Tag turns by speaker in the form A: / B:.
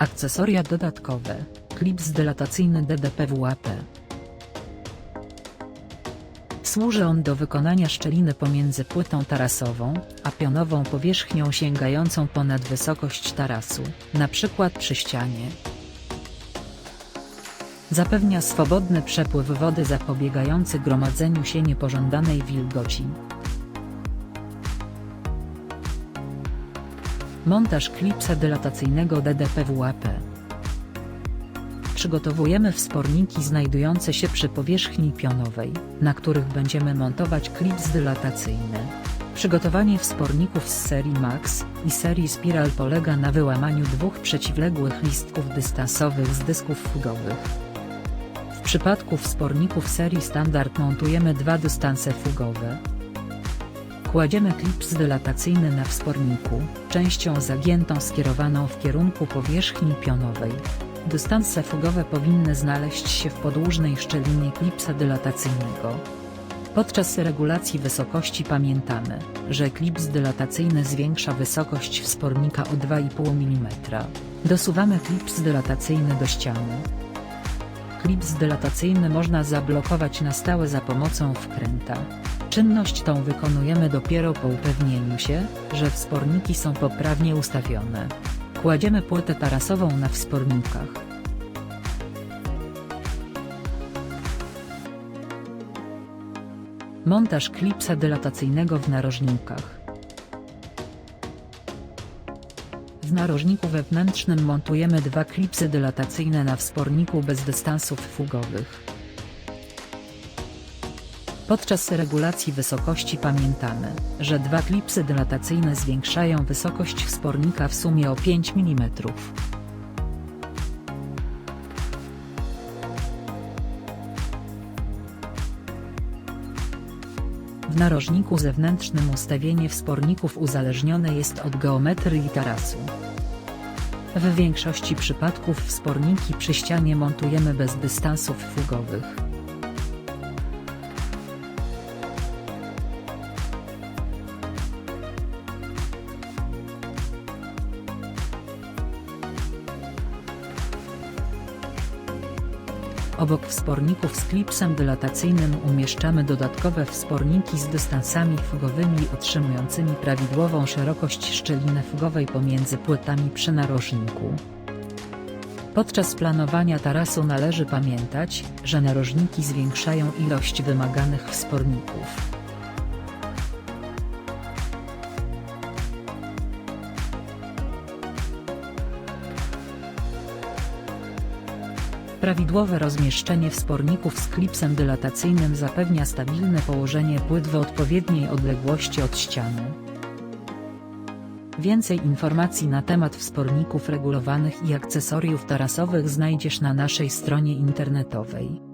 A: Akcesoria dodatkowe. Klips dylatacyjny DDPWAP. Służy on do wykonania szczeliny pomiędzy płytą tarasową, a pionową powierzchnią sięgającą ponad wysokość tarasu, np. przy ścianie. Zapewnia swobodny przepływ wody zapobiegający gromadzeniu się niepożądanej wilgoci. Montaż klipsa dylatacyjnego DDPWAP. Przygotowujemy wsporniki znajdujące się przy powierzchni pionowej, na których będziemy montować klips dylatacyjny. Przygotowanie wsporników z serii Max i serii Spiral polega na wyłamaniu dwóch przeciwległych listków dystansowych z dysków fugowych. W przypadku wsporników serii Standard montujemy dwa dystanse fugowe. Kładziemy klips dylatacyjny na wsporniku, częścią zagiętą skierowaną w kierunku powierzchni pionowej. Dystanse fugowe powinny znaleźć się w podłużnej szczelinie klipsa dylatacyjnego. Podczas regulacji wysokości pamiętamy, że klips dylatacyjny zwiększa wysokość wspornika o 2,5 mm. Dosuwamy klips dylatacyjny do ściany. Klips dylatacyjny można zablokować na stałe za pomocą wkręta. Czynność tą wykonujemy dopiero po upewnieniu się, że wsporniki są poprawnie ustawione. Kładziemy płytę tarasową na wspornikach. Montaż klipsa dylatacyjnego w narożnikach. W narożniku wewnętrznym montujemy dwa klipsy dylatacyjne na wsporniku bez dystansów fugowych. Podczas regulacji wysokości pamiętamy, że dwa klipsy dylatacyjne zwiększają wysokość wspornika w sumie o 5 mm. W narożniku zewnętrznym ustawienie wsporników uzależnione jest od geometrii tarasu. W większości przypadków wsporniki przy ścianie montujemy bez dystansów fugowych. Obok wsporników z klipsem dylatacyjnym umieszczamy dodatkowe wsporniki z dystansami fugowymi utrzymującymi prawidłową szerokość szczeliny fugowej pomiędzy płytami przy narożniku. Podczas planowania tarasu należy pamiętać, że narożniki zwiększają ilość wymaganych wsporników. Prawidłowe rozmieszczenie wsporników z klipsem dylatacyjnym zapewnia stabilne położenie płyt w odpowiedniej odległości od ściany. Więcej informacji na temat wsporników regulowanych i akcesoriów tarasowych znajdziesz na naszej stronie internetowej.